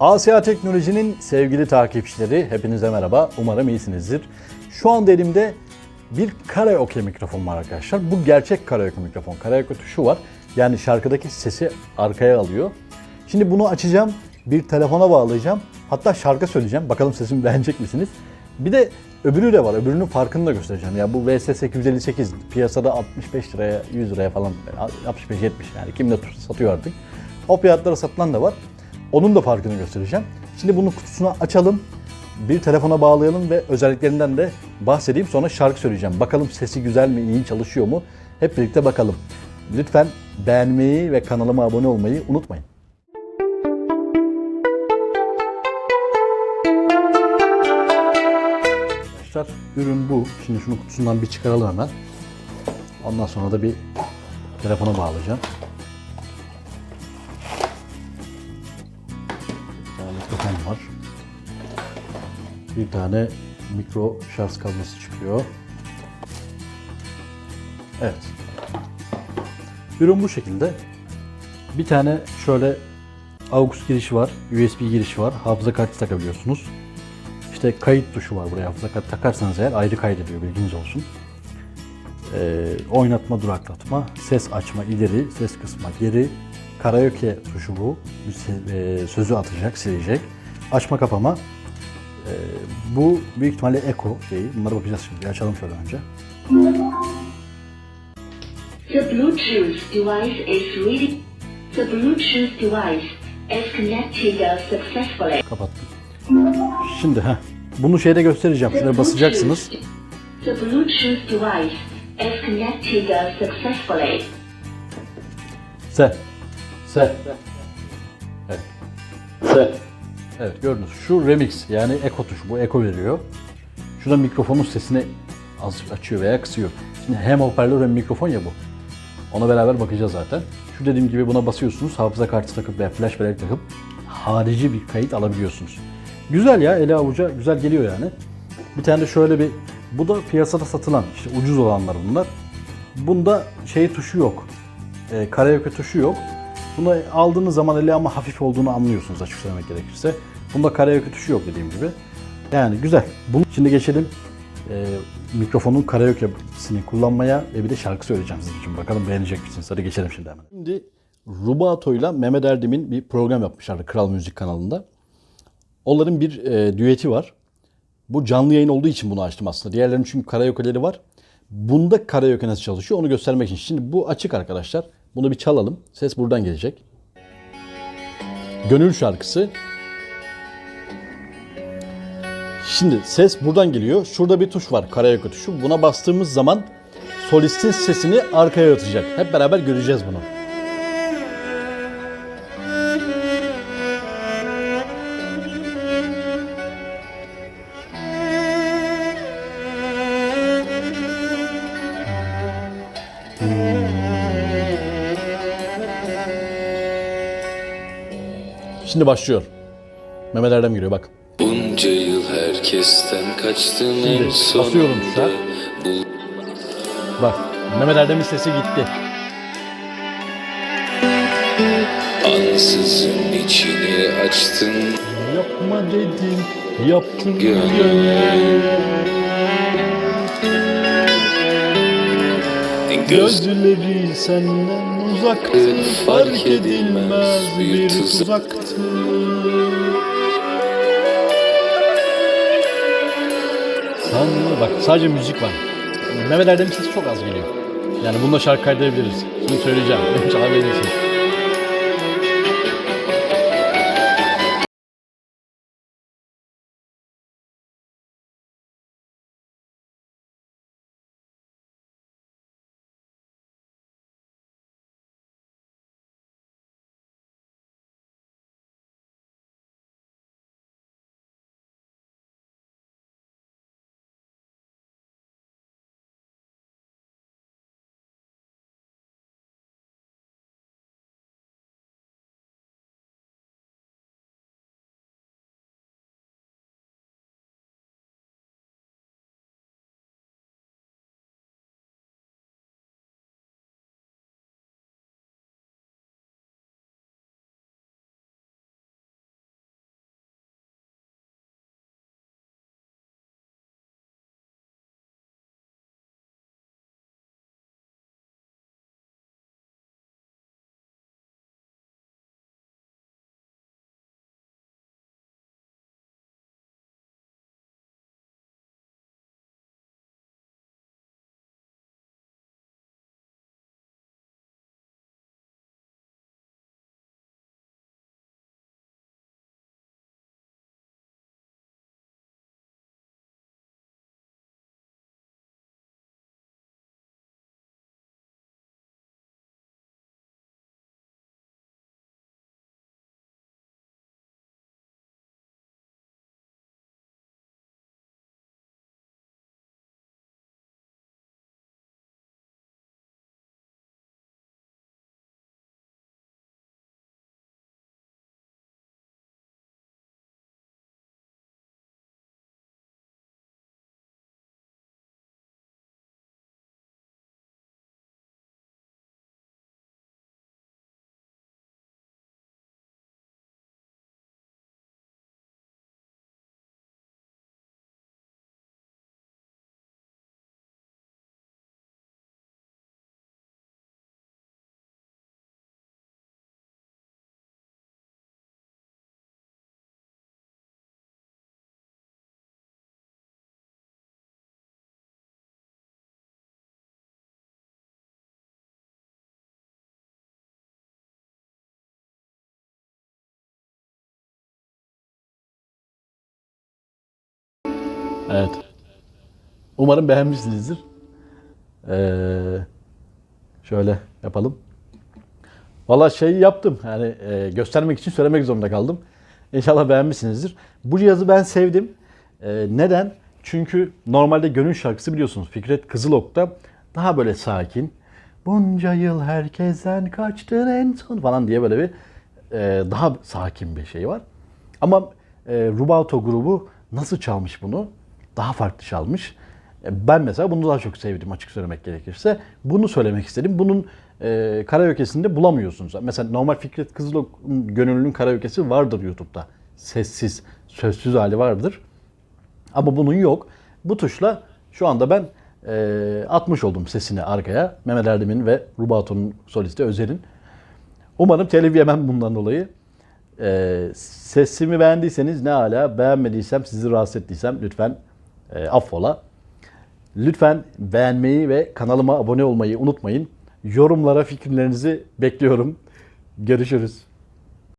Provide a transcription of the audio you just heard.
Asya Teknoloji'nin sevgili takipçileri hepinize merhaba. Umarım iyisinizdir. Şu anda elimde bir karaoke mikrofon var arkadaşlar. Bu gerçek karaoke mikrofon. Karaoke tuşu var. Yani şarkıdaki sesi arkaya alıyor. Şimdi bunu açacağım. Bir telefona bağlayacağım. Hatta şarkı söyleyeceğim. Bakalım sesimi beğenecek misiniz? Bir de öbürü de var. Öbürünün farkını da göstereceğim. Ya bu VS858 piyasada 65 liraya 100 liraya falan 65-70 yani kim ne satıyor artık. O fiyatlara satılan da var. Onun da farkını göstereceğim. Şimdi bunun kutusunu açalım. Bir telefona bağlayalım ve özelliklerinden de bahsedeyim. Sonra şarkı söyleyeceğim. Bakalım sesi güzel mi, iyi çalışıyor mu? Hep birlikte bakalım. Lütfen beğenmeyi ve kanalıma abone olmayı unutmayın. Arkadaşlar ürün bu. Şimdi şunu kutusundan bir çıkaralım hemen. Ondan sonra da bir telefona bağlayacağım. Mikrofon var. Bir tane mikro şarj kablosu çıkıyor. Evet. Ürün bu şekilde. Bir tane şöyle AUX girişi var, USB girişi var. Hafıza kartı takabiliyorsunuz. İşte kayıt tuşu var buraya hafıza kartı takarsanız eğer ayrı kaydediyor bilginiz olsun. Ee, oynatma duraklatma, ses açma ileri, ses kısma geri, karaoke tuşu bu. E, sözü atacak, silecek. Açma kapama. Ee, bu büyük ihtimalle Echo değil. Bunlara bakacağız şimdi. Açalım şöyle önce. The Bluetooth device is ready. The Bluetooth device is connected successfully. Kapattım. Şimdi ha bunu şeyde göstereceğim. Şuraya basacaksınız. The Bluetooth device is connected successfully. Se. Se. Evet. Se. Evet gördünüz. Şu remix yani echo tuşu. Bu echo veriyor. Şurada mikrofonun sesini azıcık açıyor veya kısıyor. Şimdi hem hoparlör hem mikrofon ya bu. Ona beraber bakacağız zaten. Şu dediğim gibi buna basıyorsunuz. Hafıza kartı takıp veya flash bellek takıp harici bir kayıt alabiliyorsunuz. Güzel ya ele avuca güzel geliyor yani. Bir tane de şöyle bir bu da piyasada satılan işte ucuz olanlar bunlar. Bunda şey tuşu yok. E, karaoke tuşu yok. Bunu aldığınız zaman ele ama hafif olduğunu anlıyorsunuz açık söylemek gerekirse. Bunda karaoke tuşu yok dediğim gibi. Yani güzel. Bunu şimdi geçelim e, mikrofonun karaoke'sini kullanmaya ve bir de şarkı söyleyeceğim sizin için. Bakalım beğenecek misiniz? Hadi geçelim şimdi hemen. Şimdi Rubato ile Mehmet Erdem'in bir program yapmışlardı Kral Müzik kanalında. Onların bir e, düeti var. Bu canlı yayın olduğu için bunu açtım aslında. Diğerlerinin çünkü karaoke'leri var. Bunda karaoke nasıl çalışıyor onu göstermek için. Şimdi bu açık arkadaşlar. Bunu bir çalalım. Ses buradan gelecek. Gönül şarkısı. Şimdi ses buradan geliyor. Şurada bir tuş var karaoke tuşu. Buna bastığımız zaman solistin sesini arkaya atacak. Hep beraber göreceğiz bunu. Şimdi başlıyor. Mehmet Erdem giriyor bak. Bunca yıl herkesten kaçtın en sonunda basıyorum. Bul Bak Mehmet Erdem'in sesi gitti. ansızın içini açtın Yapma dedim, yaptın Gönül. gönül. Göz Gözleri senden uzaktı, fark edilmez bir tuzaktı. Sanlı bak sadece müzik var. Mehmet Erdem'in sesi çok az geliyor. Yani bununla şarkı kaydedebiliriz. Şimdi söyleyeceğim. Benim çalabilirsiniz. Evet. Umarım beğenmişsinizdir. Ee, şöyle yapalım. Valla şeyi yaptım. Yani e, göstermek için söylemek zorunda kaldım. İnşallah beğenmişsinizdir. Bu cihazı ben sevdim. E, neden? Çünkü normalde gönül şarkısı biliyorsunuz Fikret Kızılok'ta daha böyle sakin. Bunca yıl herkesten kaçtın en son falan diye böyle bir e, daha sakin bir şey var. Ama e, Rubato grubu nasıl çalmış bunu? Daha farklı çalmış. E, Ben mesela bunu daha çok sevdim açık söylemek gerekirse. Bunu söylemek istedim. Bunun e, karaoke'sinde bulamıyorsunuz. Mesela normal Fikret Kızılok'un gönüllünün karaoke'si vardır YouTube'da. Sessiz, sözsüz hali vardır. Ama bunun yok. Bu tuşla şu anda ben e, atmış oldum sesini arkaya. Mehmet Erdem'in ve Rubato'nun solisti Özer'in. Umarım telif yemem bundan dolayı. E, sesimi beğendiyseniz ne hala beğenmediysem sizi rahatsız ettiysem lütfen e, affola. Lütfen beğenmeyi ve kanalıma abone olmayı unutmayın. Yorumlara fikirlerinizi bekliyorum. Görüşürüz.